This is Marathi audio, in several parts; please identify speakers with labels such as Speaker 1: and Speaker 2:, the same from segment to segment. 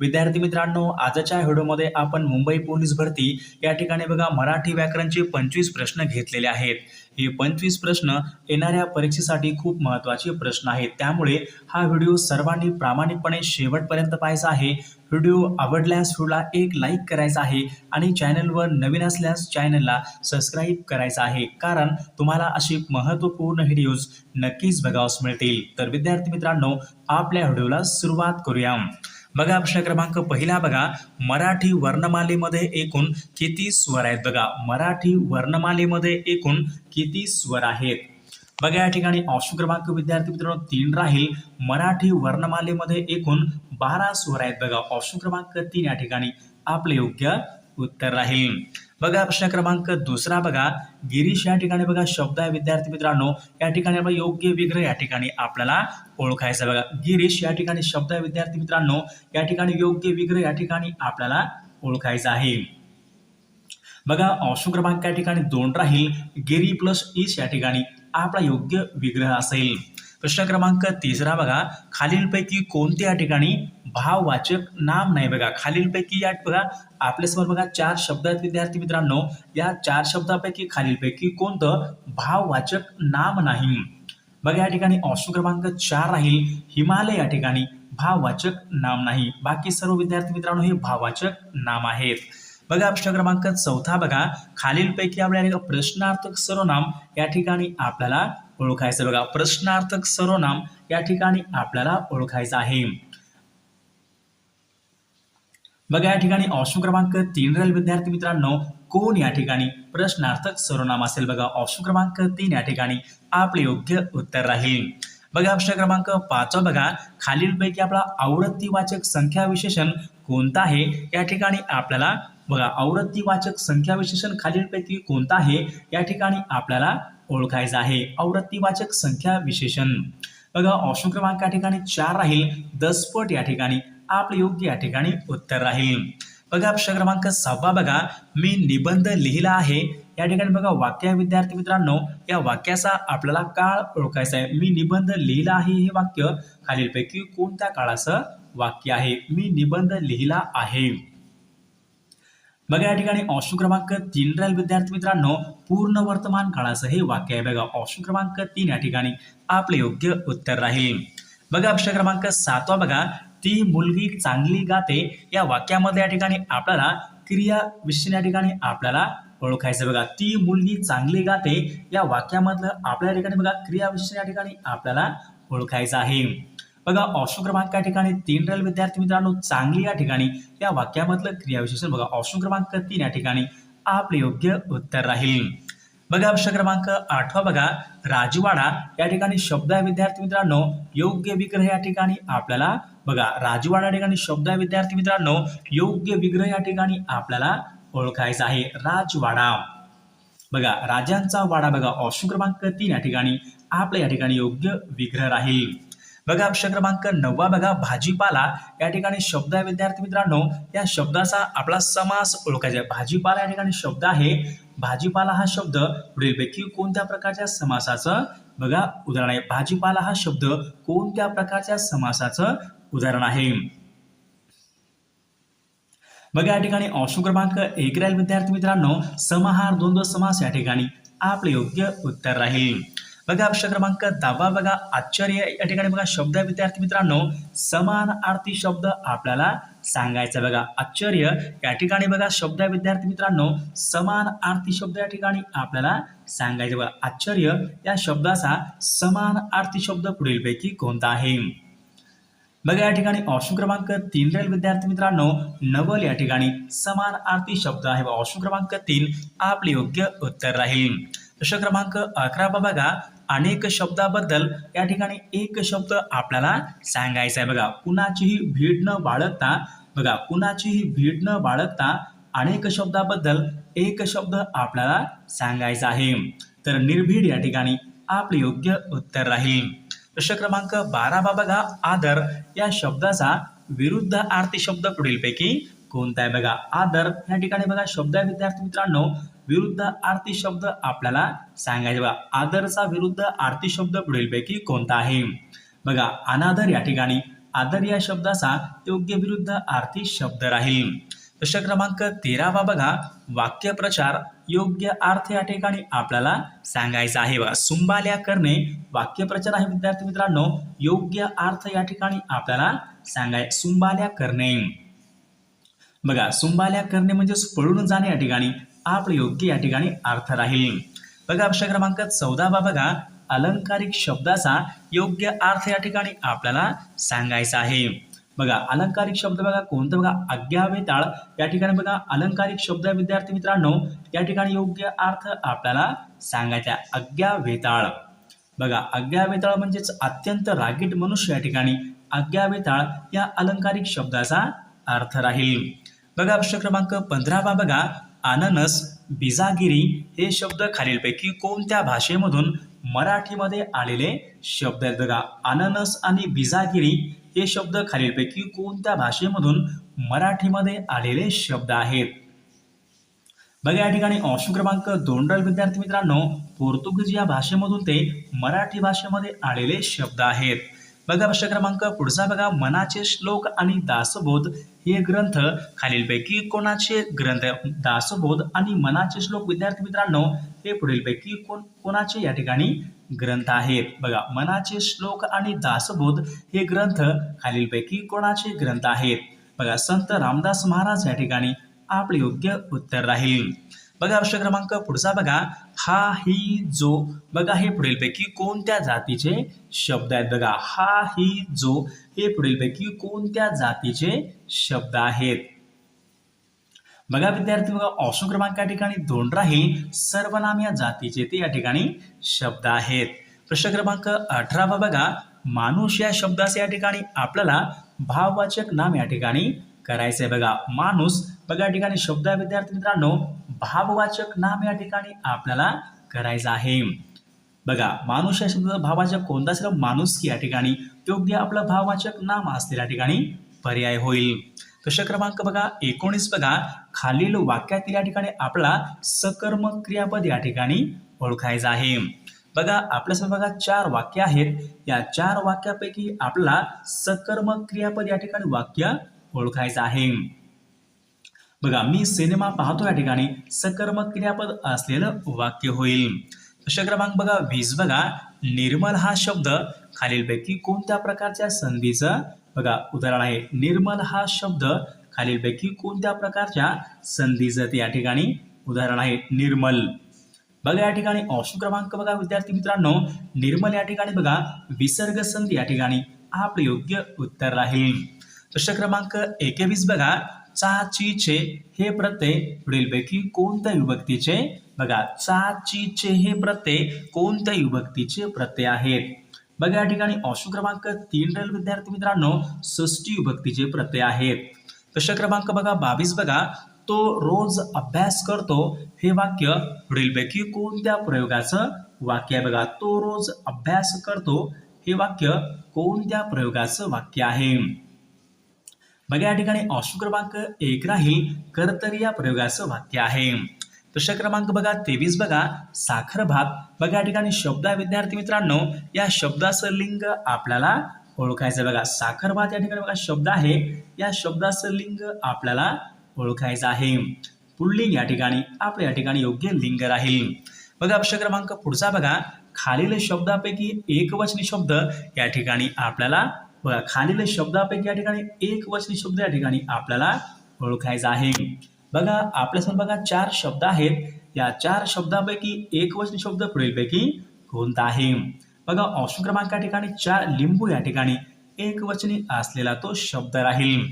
Speaker 1: विद्यार्थी मित्रांनो आजच्या व्हिडिओमध्ये आपण मुंबई पोलीस भरती या ठिकाणी बघा मराठी व्याकरणचे पंचवीस प्रश्न घेतलेले आहेत. हे पंचवीस प्रश्न येणाऱ्या परीक्षेसाठी खूप महत्त्वाचे प्रश्न आहेत. त्यामुळे हा व्हिडिओ सर्वांनी प्रामाणिकपणे शेवटपर्यंत पाहायचा आहे. व्हिडिओ आवडल्यास व्हिडिओला एक लाईक करायचा आहे आणि चॅनलवर नवीन असल्यास चॅनलला सबस्क्राईब करायचा आहे. कारण तुम्हाला अशी महत्त्वपूर्ण व्हिडिओज नक्कीच बघावस मिळतील. तर विद्यार्थी मित्रांनो आपल्या व्हिडिओला सुरुवात करूया. बघा प्रश्न क्रमांक पहिला बघा. मराठी वर्णमालेमध्ये एकूण किती स्वर आहेत बघा? मराठी वर्णमालेमध्ये एकूण किती स्वर आहेत? बघा या ठिकाणी ऑप्शन क्रमांक विद्यार्थी मित्रांनो तीन राहील. मराठी वर्णमालेमध्ये एकूण बारा स्वर आहेत बघा. ऑप्शन क्रमांक तीन या ठिकाणी आपले योग्य उत्तर राहील. बघा प्रश्न क्रमांक दुसरा बघा. गिरीश या ठिकाणी बघा शब्द आहे विद्यार्थी मित्रांनो. या ठिकाणी आपण योग्य विग्रह या ठिकाणी आपल्याला ओळखायचा बघा. गिरीश या ठिकाणी शब्द आहे विद्यार्थी मित्रांनो. या ठिकाणी योग्य विग्रह या ठिकाणी आपल्याला ओळखायचा आहे. बघा ऑप्शन क्रमांक या ठिकाणी दोन राहील. गिरी प्लस ईश या ठिकाणी आपला योग्य विग्रह असेल. प्रश्न क्रमांक तिसरा बघा. खालीलपैकी कोणत्या या ठिकाणी भाववाचक नाम नाही बघा. खालीलपैकी या बघा आपल्यासमोर बघा चार शब्द आहेत विद्यार्थी मित्रांनो. या चार शब्दापैकी खालीलपैकी कोणतं? भाववाचक नाम नाही. बघा या ठिकाणी ऑप्शन क्रमांक चार राहील. हिमालय या ठिकाणी भाववाचक नाम नाही. बाकी सर्व विद्यार्थी मित्रांनो हे भाववाचक नाम आहेत. बघा प्रश्न क्रमांक चौथा बघा. खालीलपैकी आपल्याला प्रश्नार्थक सर्वनाम या ठिकाणी आपल्याला ओळखायचं बघा प्रश्नार्थक सर्वनाम या ठिकाणी आपल्याला ओळखायचं आहे. बघा या ठिकाणी ऑप्शन क्रमांक तीन राहील. विद्यार्थी मित्रांनो कोण या ठिकाणी प्रश्नार्थक सर्वनाम असेल? बघा ऑप्शन क्रमांक तीन या ठिकाणी आपले योग्य उत्तर राहील. बघा प्रश्न क्रमांक पाचवा बघा. खालीलपैकी आपला आवृत्तीवाचक संख्या विशेषण कोणता आहे? या ठिकाणी आपल्याला बघा आवृत्तीवाचक संख्या विशेषण खालीलपैकी कोणता आहे? या ठिकाणी आपल्याला ओळखायचं आहे. आवृत्तीवाचक संख्या विशेषण. बघा ऑप्शन क्रमांक या ठिकाणी चार राहील. दसपट या ठिकाणी आपले योग्य या ठिकाणी उत्तर राहील. बघा प्रश्न क्रमांक सहावा बघा. मी निबंध लिहिला आहे. या ठिकाणी बघा वाक्य विद्यार्थी मित्रांनो या वाक्याचा आपल्याला काळ ओळखायचा आहे. मी निबंध लिहिला आहे हे वाक्य. खालीलपैकी कोणत्या काळाचं वाक्य आहे? मी निबंध लिहिला आहे. बघा या ठिकाणी ऑप्शन क्रमांक तीन राहील विद्यार्थी मित्रांनो. पूर्ण वर्तमान काळाचं हे वाक्य आहे बघा. ऑप्शन क्रमांक तीन या ठिकाणी आपले योग्य उत्तर राहील. बघा प्रश्न क्रमांक सातवा बघा. ती मुलगी चांगली गाते या वाक्यामध्ये या ठिकाणी आपल्याला क्रिया विशेष या ठिकाणी आपल्याला ओळखायचं बघा ती मुलगी चांगली गाते या वाक्यामधलं आपल्या ठिकाणी बघा क्रिया विशेष या ठिकाणी आपल्याला ओळखायचं आहे. बघा ऑप्शन क्रमांक या ठिकाणी तीन रेल विद्यार्थी मित्रांनो चांगली या ठिकाणी या वाक्यामधलं क्रियाविशेषण बघा ऑप्शन क्रमांक तीन या ठिकाणी आपले योग्य उत्तर राहील. बघा ऑप्शन क्रमांक आठवा बघा राजवाडा या ठिकाणी शब्द आहे विद्यार्थी मित्रांनो योग्य विग्रह या ठिकाणी आपल्याला बघा राजवाडा ठिकाणी शब्द आहे विद्यार्थी मित्रांनो योग्य विग्रह या ठिकाणी आपल्याला ओळखायचा आहे. राजवाडा. बघा राजांचा वाडा बघा ऑप्शन क्रमांक तीन या ठिकाणी आपल्या या ठिकाणी योग्य विग्रह राहील. बघा प्रश्न क्रमांक नववा बघा भाजीपाला. या ठिकाणी शब्द आहे विद्यार्थी मित्रांनो या शब्दाचा आपला समास ओळखायचा आहे. भाजीपाला या ठिकाणी शब्द आहे. भाजीपाला हा शब्द पुढीलपैकी कोणत्या प्रकारच्या समासाचं? बघा उदाहरण आहे. भाजीपाला हा शब्द कोणत्या प्रकारच्या समासाचं? उदाहरण आहे. बघा या ठिकाणी ऑप्शन क्रमांक एक राहील. विद्यार्थी मित्रांनो समाहार द्वंद्व समास या ठिकाणी आपले योग्य उत्तर राहील. बघा प्रश्न क्रमांक दहावा बघा. आश्चर्य या ठिकाणी बघा शब्द आहे विद्यार्थी मित्रांनो. समान आरती शब्द आपल्याला सांगायचा बघा. आश्चर्य या ठिकाणी बघा शब्द आहे विद्यार्थी मित्रांनो. समान आरती शब्द या ठिकाणी आपल्याला सांगायचं बघा. आश्चर्य या शब्दाचा समान आरती शब्द पुढीलपैकी कोणता आहे? बघा या ठिकाणी ऑप्शन क्रमांक तीन राहील. विद्यार्थी मित्रांनो नवल या ठिकाणी समान आरती शब्द आहे. ऑप्शन क्रमांक तीन आपले योग्य उत्तर राहील. प्रश्न क्रमांक अकरा. बघा अनेक शब्दाबद्दल या ठिकाणी एक शब्द आपल्याला सांगायचा आहे. बघा कुणाचीही भीड न बाळगता बघा कुणाचीही भीड न बाळगता अनेक शब्दाबद्दल एक शब्द आपल्याला सांगायचा आहे. तर निर्भीड या ठिकाणी आपले योग्य उत्तर राहील. प्रश्न क्रमांक बारा बघा आदर. या शब्दाचा विरुद्ध आरती शब्द पुढीलपैकी कोणता आहे बघा? आदर. या ठिकाणी बघा शब्द आहे विद्यार्थी मित्रांनो. विरुद्ध आरती शब्द आपल्याला सांगायचे बघा. आदरचा विरुद्ध आरती शब्द पुढीलपैकी कोणता आहे? बघा अनादर या ठिकाणी. आदर या शब्दाचा योग्य विरुद्ध आरती शब्द राहील. प्रश्न क्रमांक तेरावा बघा वाक्यप्रचार. योग्य अर्थ या ठिकाणी आपल्याला सांगायचा आहे. बघा सुंबाल्या करणे वाक्यप्रचार आहे विद्यार्थी मित्रांनो. योग्य अर्थ या ठिकाणी आपल्याला सांगाय सुंबाल्या करणे. बघा सुंबाल्या करणे म्हणजे पळून जाणे या ठिकाणी. आपलं योग्य या ठिकाणी अर्थ राहील. बघा प्रश्न क्रमांक चौदा बा बघा. अलंकारिक शब्दाचा योग्य अर्थ या ठिकाणी आपल्याला सांगायचा आहे. बघा अलंकारिक शब्द बघा कोणतं बघा आज्ञावेताळ या ठिकाणी बघा अलंकारिक शब्द विद्यार्थी मित्रांनो या ठिकाणी योग्य अर्थ आपल्याला सांगायचा अज्ञावेताळ बघा अज्ञावेताळ म्हणजेच अत्यंत रागीट मनुष्य या ठिकाणी. अज्ञावेताळ या अलंकारिक शब्दाचा अर्थ राहील. बघा प्रश्न क्रमांक पंधरावा बघा. अननस बिजागिरी हे शब्द खालीलपैकी कोणत्या भाषेमधून मराठीमध्ये आलेले शब्द आहेत? बघा अननस आणि बिजागिरी हे शब्द खालीलपैकी कोणत्या भाषेमधून मराठीमध्ये आलेले शब्द आहेत? बघा या ठिकाणी ऑप्शन क्रमांक दोन राहील. विद्यार्थी मित्रांनो पोर्तुगीज या भाषेमधून ते मराठी भाषेमध्ये आलेले शब्द आहेत. बघा प्रश्न क्रमांक पुढचा बघा. मनाचे श्लोक आणि दासबोध हे ग्रंथ खालीलपैकी कोणाचे ग्रंथ? दासबोध आणि मनाचे श्लोक. विद्यार्थी मित्रांनो हे पुढीलपैकी कोण कोणाचे या ठिकाणी ग्रंथ आहेत? बघा मनाचे श्लोक आणि दासबोध हे ग्रंथ खालीलपैकी कोणाचे ग्रंथ आहेत? बघा संत रामदास महाराज या ठिकाणी आपले योग्य उत्तर राहील. बघा प्रश्न क्रमांक पुढचा बघा. हा ही जो. बघा हे पुढीलपैकी कोणत्या जातीचे शब्द आहेत? बघा हा ही जो. हे पुढीलपैकी कोणत्या जातीचे शब्द आहेत? बघा विद्यार्थी बघा ऑप्शन क्रमांक या ठिकाणी दोन राहील. सर्वनाम या जातीचे ते या ठिकाणी शब्द आहेत. प्रश्न क्रमांक अठरावा बघा. माणूस या शब्दाचे या ठिकाणी आपल्याला भाववाचक नाम या ठिकाणी करायचंय बघा. माणूस बघा या ठिकाणी शब्द आहे विद्यार्थी मित्रांनो. भाववाचक नाम या ठिकाणी आपल्याला करायचं आहे. बघा माणूस या शब्दाचा भाववाचक कोणता असेल? माणूस या ठिकाणी. योग्य आपलं भाववाचक नाम असलेल्या ठिकाणी पर्याय होईल. प्रश्न क्रमांक बघा? एकोणीस बघा. खालील वाक्यातील या ठिकाणी आपला सकर्मक क्रियापद या ठिकाणी ओळखायचं आहे. बघा आपल्यासमोर बघा चार वाक्य आहेत. या चार वाक्यापैकी आपला सकर्मक क्रियापद या ठिकाणी वाक्य ओळखायचं आहे. बघा मी सिनेमा पाहतो या ठिकाणी. सकर्मक क्रियापद असलेलं वाक्य होईल. प्रश्न क्रमांक बघा? वीस बघा. निर्मल हा शब्द खालीलपैकी कोणत्या प्रकारच्या संधीचं बघा उदाहरण आहे निर्मल हा शब्द खालीलपैकी कोणत्या प्रकारच्या संधीचं या ठिकाणी? उदाहरण आहे निर्मल. बघा या ठिकाणी ऑप्शन क्रमांक बघा विद्यार्थी मित्रांनो. निर्मल या ठिकाणी बघा विसर्ग संधी या ठिकाणी आपलं योग्य उत्तर राहील. प्रश्न क्रमांक एकवीस बघा चा ची चे हे प्रत्यय पुढीलपैकी कोणत्या विभक्तीचे? बघा चा ची चे हे प्रत्यय कोणत्या विभक्तीचे प्रत्यय आहेत? बघा या ठिकाणी ऑप्शन क्रमांक तीन रेल विद्यार्थी मित्रांनो षष्टी विभक्तीचे प्रत्यय आहेत. प्रश्न क्रमांक बघा बावीस बघा तो रोज अभ्यास करतो हे वाक्य पुढीलपैकी कोणत्या प्रयोगाचं वाक्य आहे बघा तो रोज अभ्यास करतो हे वाक्य कोणत्या प्रयोगाचं वाक्य आहे? बघा या ठिकाणी ऑप्शन क्रमांक एक राहील कर्तरी या प्रयोगाचं वाक्य आहे. प्रश्न क्रमांक बघा तेवीस बघा साखर भात बघा या ठिकाणी शब्द आहे विद्यार्थी मित्रांनो या शब्दाचं लिंग आपल्याला ओळखायचं बघा साखर भात या ठिकाणी बघा शब्द आहे. या शब्दाचं लिंग आपल्याला ओळखायचं आहे. पुल्लिंग या ठिकाणी आपल्या या ठिकाणी योग्य लिंग राहील. बघा प्रश्न क्रमांक पुढचा बघा. खालील शब्दापैकी एकवचनी शब्द या ठिकाणी आपल्याला बघा खालील शब्दापैकी या ठिकाणी एक वचनी शब्द या ठिकाणी आपल्याला ओळखायचा आहे. बघा आपल्यासमोर बघा चार शब्द आहेत. या चार शब्दापैकी एक वचन शब्द पुढीलपैकी कोणता आहे बघा ऑप्शन क्रमांक या ठिकाणी चार लिंबू या ठिकाणी एक वचनी असलेला तो शब्द राहील.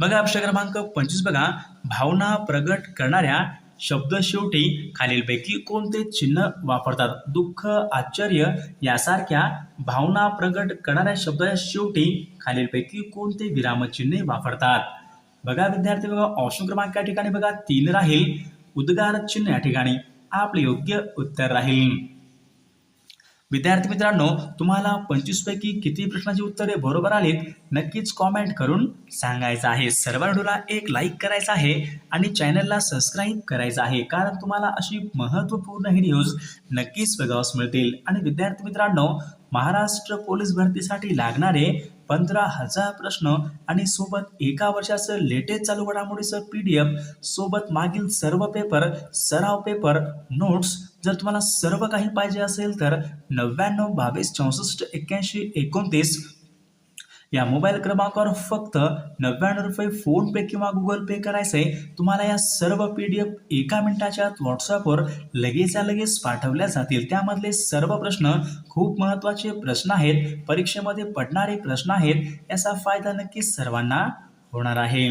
Speaker 1: बघा ऑप्शन क्रमांक पंचवीस बघा. भावना प्रगट करणाऱ्या शब्द शेवटी खालीलपैकी कोणते चिन्ह वापरतात? दुःख आश्चर्य यासारख्या भावना प्रगट करणाऱ्या शब्दाच्या शेवटी खालीलपैकी कोणते विरामचिन्हे वापरतात? बघा विद्यार्थी बघा ऑप्शन क्रमांक या ठिकाणी बघा तीन राहील. उद्गार चिन्ह या ठिकाणी. आपले योग्य उत्तर राहील. विद्यार्थी मित्रांनो तुम्हाला पंचवीस पैकी किती प्रश्नाची उत्तरे बरोबर आलीत नक्कीच कॉमेंट करून सांगायचं आहे. सर्व व्हिडिओला एक लाईक करायचा आहे आणि चॅनलला सबस्क्राईब करायचं आहे. कारण तुम्हाला अशी महत्त्वपूर्ण व्हिडिओज नक्कीच बघावस मिळतील. आणि विद्यार्थी मित्रांनो महाराष्ट्र पोलीस भरतीसाठी लागणारे पंधरा हजार प्रश्न आणि सोबत एका वर्षाचं लेटेस्ट चालू घडामोडीचं पी डी एफ सोबत मागील सर्व पेपर सराव पेपर नोट्स जर तुम्हाला सर्व काही पाहिजे असेल तर नव्याण्णव बावीस चौसष्ट एक्क्याऐंशी एकोणतीस या मोबाईल क्रमांकावर फक्त नव्याण्णव रुपये फोनपे किंवा गुगल पे करायचं आहे तुम्हाला या सर्व पी डी एफ एका मिनिटाच्या आत व्हॉट्सअपवर लगेचच्या लगेच पाठवल्या जातील. त्यामधले सर्व प्रश्न खूप महत्त्वाचे प्रश्न आहेत परीक्षेमध्ये पडणारे प्रश्न आहेत याचा फायदा नक्कीच सर्वांना होणार आहे.